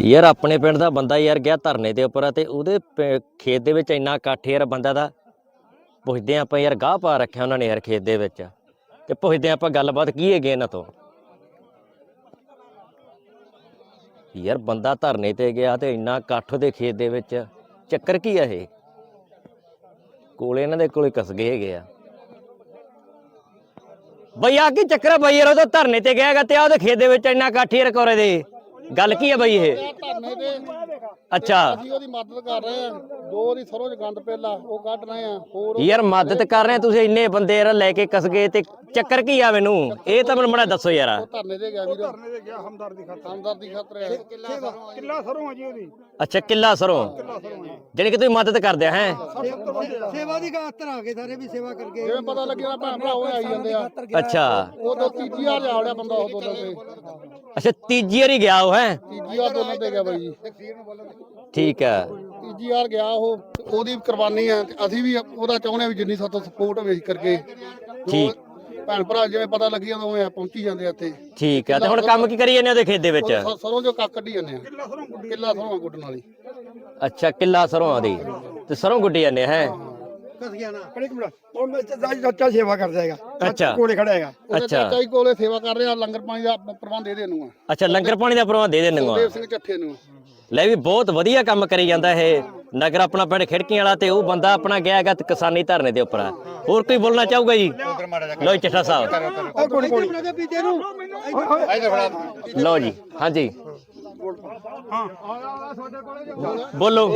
ਯਾਰ ਆਪਣੇ ਪਿੰਡ ਦਾ ਬੰਦਾ ਯਾਰ ਗਿਆ ਧਰਨੇ ਦੇ ਉੱਪਰ ਤੇ ਉਹਦੇ ਖੇਤ ਦੇ ਵਿੱਚ ਇੰਨਾ ਇਕੱਠ ਯਾਰ ਬੰਦਾ ਦਾ। ਪੁੱਛਦੇ ਆਪਾਂ ਯਾਰ ਗਾਹ ਪਾ ਰੱਖਿਆ ਉਹਨਾਂ ਨੇ ਯਾਰ ਖੇਤ ਦੇ ਵਿੱਚ। ਤੇ ਪੁੱਛਦੇ ਆਪਾਂ ਗੱਲਬਾਤ ਕੀ ਹੈਗੀ ਇਹਨਾਂ ਤੋਂ। ਯਾਰ ਬੰਦਾ ਧਰਨੇ ਤੇ ਗਿਆ ਤੇ ਇੰਨਾ ਇਕੱਠ ਦੇ ਖੇਤ ਦੇ ਵਿੱਚ। ਚੱਕਰ ਕੀ ਆ ਇਹ? ਕੋਲੇ ਇਹਨਾਂ ਦੇ ਕੋਲੇ ਕਸਗੇ ਹੈਗੇ ਆ। ਬਈ ਆ ਕੀ ਚੱਕਰ ਬਈ ਯਾਰ ਉਹ ਤਾਂ ਧਰਨੇ ਤੇ ਗਿਆ ਹੈਗਾ ਤੇ ਆ ਉਹਦੇ ਖੇਤ ਦੇ ਵਿੱਚ ਇੰਨਾ ਇਕੱਠ ਯਾਰ ਕੋਰੇ ਦੇ। ਗੱਲ ਕੀ ਆ ਬਈ ਇਹ? ਧਰਨੇ ਤੇ ਅੱਛਾ। ਅਸੀਂ ਉਹਦੀ ਮਦਦ ਕਰ ਰਹੇ ਆ ਜੋ ਉਹਦੀ ਸਰੋਂ ਚ ਗੰਦ ਪਹਿਲਾ ਉਹ ਕੱਢ ਰਹੇ ਆ ਹੋਰ ਯਾਰ ਮਦਦ ਕਰ ਰਹੇ ਆ ਤੁਸੀਂ ਇੰਨੇ ਬੰਦੇ ਯਾਰ ਲੈ ਕੇ ਕਸਗੇ ਤੇ ਚੱਕਰ ਕੀ ਆ ਮੈਨੂੰ? ਇਹ ਤਾਂ ਮੈਨੂੰ ਮੜਾ ਦੱਸੋ ਯਾਰ। ਉਹ ਧਰਨੇ ਤੇ ਗਿਆ ਵੀਰ। ਧਰਨੇ ਤੇ ਗਿਆ ਹਮਦਰਦੀ ਖਾਤਰ ਹਮਦਰਦੀ ਖਾਤਰ ਹੈ ਕਿੱਲਾ ਸਰੋਂ ਆ ਜੀ ਉਹਦੀ। ਅੱਛਾ ਕਿੱਲਾ ਸਰੋਂ। ਜਾਣੀ ਕਿ ਤੁਸੀਂ ਮਦਦ ਕਰਦੇ ਆ ਹੈ? ਸੇਵਾ ਦੀ ਖਾਤਰ ਆ ਗਏ ਸਾਰੇ ਵੀ ਸੇਵਾ ਕਰਕੇ। ਜਿਵੇਂ ਪਤਾ ਲੱਗਿਆ ਭੈਣ ਭਰਾ ਉਹ ਆਈ ਜਾਂਦੇ ਆ। ਅੱਛਾ। ਉਹ ਤੋਂ ਤੀਜੀ ਵਾਰ ਜਾ ਵੜਿਆ ਬੰਦਾ ਉਹ ਦੋਨਾਂ ਤੇ। ਅੱਛਾ ਤੀਜੀ ਵਾਰੀ ਗਿਆ ਉਹ ਹੈ? ਤੀਜੀ ਵਾਰ ਦੋਨਾਂ ਤੇ ਗਿਆ ਬਾਈ ਜੀ। ਠੀਕ ਹੈ ਤੀਜੀ ਵਾਰ ਗਿਆ ਉਹ ਤੇ ਉਹਦੀ ਕੁਰਬਾਨੀ ਆ ਤੇ ਅਸੀਂ ਵੀ ਉਹਦਾ ਚਾਹੁੰਦੇ ਆ ਵੀ ਜਿੰਨੀ ਸਾਤੋਂ ਸਪੋਰਟ ਹੋਵੇ ਅਸੀਂ ਕਰਕੇ। ਠੀਕ। ਭੈਣ ਭਰਾ ਜਿਵੇਂ ਪਤਾ ਲੱਗੀ ਜਾਂਦਾ ਉਵੇਂ ਆ ਪਹੁੰਚੀ ਜਾਂਦੇ ਆ ਇੱਥੇ। ਠੀਕ ਹੈ ਤੇ ਹੁਣ ਕੰਮ ਕੀ ਕਰੀ ਜਾਂਦੇ ਉਹਦੇ ਖੇਤ ਦੇ ਵਿੱਚ? ਸਰੋਂ ਜੋ ਕੱਕ ਕੱਢੀ ਜਾਂਦੇ ਆ। ਕਿੱਲਾ ਸਰੋਂ ਗੁੱਡਣ ਵਾਲੀ। ਅੱਛਾ ਕਿੱਲਾ ਸਰੋਂ ਦੀ। ਤੇ ਸਰੋਂ ਗੁੱਡੀ ਜਾਂਦੇ ਹੈ? ਚਾਚਾ ਸੇਵਾ ਕਰਦਾ ਹੈਗਾ। ਅੱਛਾ। ਕੋਲੇ ਖੜਾ ਹੈਗਾ। ਉਹਦੇ ਅੱਛਾ। ਚਾਚਾ ਜੀ ਕੋਲੇ ਸੇਵਾ ਕਰ ਰਿਹਾ ਲੰਗਰ ਪਾਣੀ ਦਾ ਪ੍ਰਬੰਧ ਨੂੰ ਆ। ਅੱਛਾ ਲੰਗਰ ਪਾਣੀ ਦਾ ਪ੍ਰਬੰਧ ਦੇ ਦੇਣ ਨੂੰ ਦੇਵ ਸਿੰਘ ਚੱਠੇ ਨੂੰ ਲੈ ਵੀ ਬਹੁਤ ਵਧੀਆ ਕੰਮ ਕਰੀ ਜਾਂਦਾ ਇਹ। ਨਗਰ ਆਪਣਾ ਪਿੰਡ ਖਿੜਕੀਆਂ ਵਾਲਾ ਤੇ ਉਹ ਬੰਦਾ ਆਪਣਾ ਗਿਆ ਹੈਗਾ ਤੇ ਕਿਸਾਨੀ ਧਰਨੇ ਦੇ ਉੱਪਰ ਆ। ਹੋਰ ਕੋਈ ਬੋਲਣਾ ਚਾਹੂਗਾ ਜੀ? ਲੋ ਚੱਠਾ ਸਾਹਿਬ। ਉਹ ਕੋਲੇ ਕੋਲੇ। ਬਣਾ ਕੇ ਪੀਤੇ ਨੂੰ ਲਓ ਜੀ ਹਾਂਜੀ। ਬੋਲੋ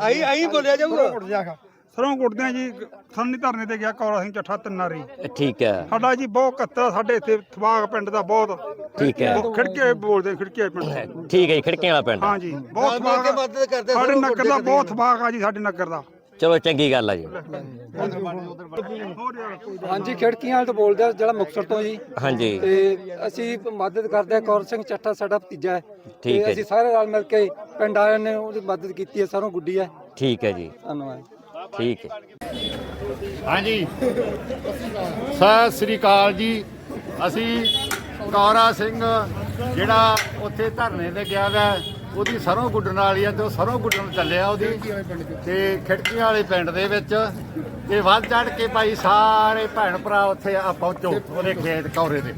ਆਈ ਆਈ ਬੋਲਿਆ ਜਾਊਗਾ। ਸਰੋਂ ਕੁੱਟਦੇ ਆ ਜੀ ਸੰਨੀ ਧਰਨੇ ਤੇ ਗਿਆ ਕੌਰਾ ਸਿੰਘ ਚੱਠਾ ਤਿੰਨਾਰੀ ਠੀਕ ਹੈ। ਸਾਡਾ ਜੀ ਬਹੁਤ ਕੱਤਰਾ ਸਾਡੇ ਇੱਥੇ ਥਵਾਗ ਪਿੰਡ ਦਾ ਬਹੁਤ ਠੀਕ ਹੈ। ਖਿੜਕੇ ਬੋਲਦੇ ਖਿੜਕੇ ਪਿੰਡ। ਠੀਕ ਹੈ ਜੀ ਖਿੜਕੀਆਂ ਵਾਲਾ ਪਿੰਡ। ਹਾਂ ਜੀ ਬਹੁਤ ਥਵਾਗ। ਮਦਦ ਕਰਦੇ ਸਾਡੇ ਨਗਰ ਦਾ ਬਹੁਤ ਥਵਾਗ ਆ ਜੀ ਸਾਡੇ ਨਗਰ ਦਾ। ਚਲੋ ਚੰਗੀ ਗੱਲ ਆ ਜੀ। ਹਾਂਜੀ ਖਿੜਕੀਆਂ ਵਾਲ ਤੋਂ ਬੋਲਦਾ ਜਿਹੜਾ ਮੁਕਤਸਰ ਤੋਂ ਜੀ। ਹਾਂਜੀ। ਤੇ ਅਸੀਂ ਮਦਦ ਕਰਦੇ ਹਾਂ ਕੌਰ ਸਿੰਘ ਚੱਠਾ ਸਾਡਾ ਭਤੀਜਾ ਹੈ। ਠੀਕ ਹੈ ਤੇ ਅਸੀਂ ਸਾਰੇ ਰਲ ਮਿਲ ਕੇ ਪਿੰਡ ਆਏ ਨੇ ਉਹਦੀ ਮਦਦ ਕੀਤੀ ਹੈ ਸਰੋਂ ਗੁੱਡੀ ਹੈ। ਠੀਕ ਹੈ ਜੀ। ਧੰਨਵਾਦ। ਠੀਕ ਹੈ। ਹਾਂਜੀ। ਸਤਿ ਸ੍ਰੀ ਅਕਾਲ ਜੀ। ਅਸੀਂ ਕੌਰਾ ਸਿੰਘ ਜਿਹੜਾ ਉੱਥੇ ਧਰਨੇ ਤੇ ਗਿਆ ਵਾ ਉਹਦੀ ਸਰੋਂ ਗੁੱਡਣ ਵਾਲੀ ਆ ਤੇ ਉਹ ਸਰੋਂ ਗੁੱਡਣ ਚੱਲਿਆ ਉਹਦੀ। ਤੇ ਖਿੜਕੀਆਂ ਵਾਲੇ ਪਿੰਡ ਦੇ ਵਿੱਚ ਤੇ ਵੱਧ ਚੜ ਕੇ ਭਾਈ ਸਾਰੇ ਭੈਣ ਭਰਾ ਉੱਥੇ ਆ ਪਹੁੰਚੋ ਉਹਦੇ ਖੇਤ ਕੌਰੇ ਦੇ।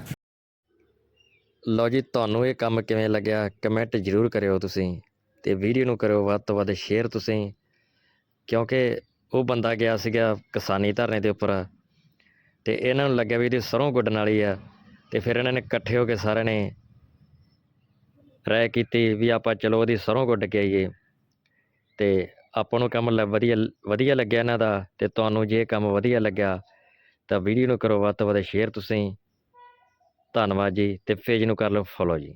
ਲਓ ਜੀ, ਤੁਹਾਨੂੰ ਇਹ ਕੰਮ ਕਿਵੇਂ ਲੱਗਿਆ? ਕਮੈਂਟ ਜ਼ਰੂਰ ਕਰਿਓ ਤੁਸੀਂ ਤੇ ਵੀਡੀਓ ਨੂੰ ਕਰਿਓ ਵੱਧ ਤੋਂ ਵੱਧ ਸ਼ੇਅਰ ਤੁਸੀਂ ਕਿਉਂਕਿ ਉਹ ਬੰਦਾ ਗਿਆ ਸੀਗਾ ਕਿਸਾਨੀ ਧਰਨੇ ਦੇ ਉੱਪਰ ਤੇ ਇਹਨਾਂ ਨੂੰ ਲੱਗਿਆ ਵੀ ਇਹਦੀ ਸਰੋਂ ਗੁੱਡਣ ਵਾਲੀ ਆ ਤੇ ਫਿਰ ਇਹਨਾਂ ਨੇ ਇਕੱਠੇ ਹੋ ਕੇ ਸਾਰਿਆਂ ਨੇ ਰਾਏ ਕੀਤੀ ਵੀ ਆਪਾਂ ਚਲੋ ਉਹਦੀ ਸਰੋਂ ਗੁੱਡ ਕੇ ਆਈਏ। ਤੇ ਆਪਾਂ ਨੂੰ ਕੰਮ ਲ- ਵਧੀਆ ਵਧੀਆ ਲੱਗਿਆ ਇਹਨਾਂ ਦਾ ਤੇ ਤੁਹਾਨੂੰ ਜੇ ਕੰਮ ਵਧੀਆ ਲੱਗਿਆ ਤਾਂ ਵੀਡੀਓ ਨੂੰ ਕਰੋ ਵੱਧ ਤੋਂ ਵੱਧ ਸ਼ੇਅਰ ਤੁਸੀਂ। ਧੰਨਵਾਦ ਜੀ ਤੇ ਪੇਜ ਨੂੰ ਕਰ ਲਓ ਫੋਲੋ ਜੀ।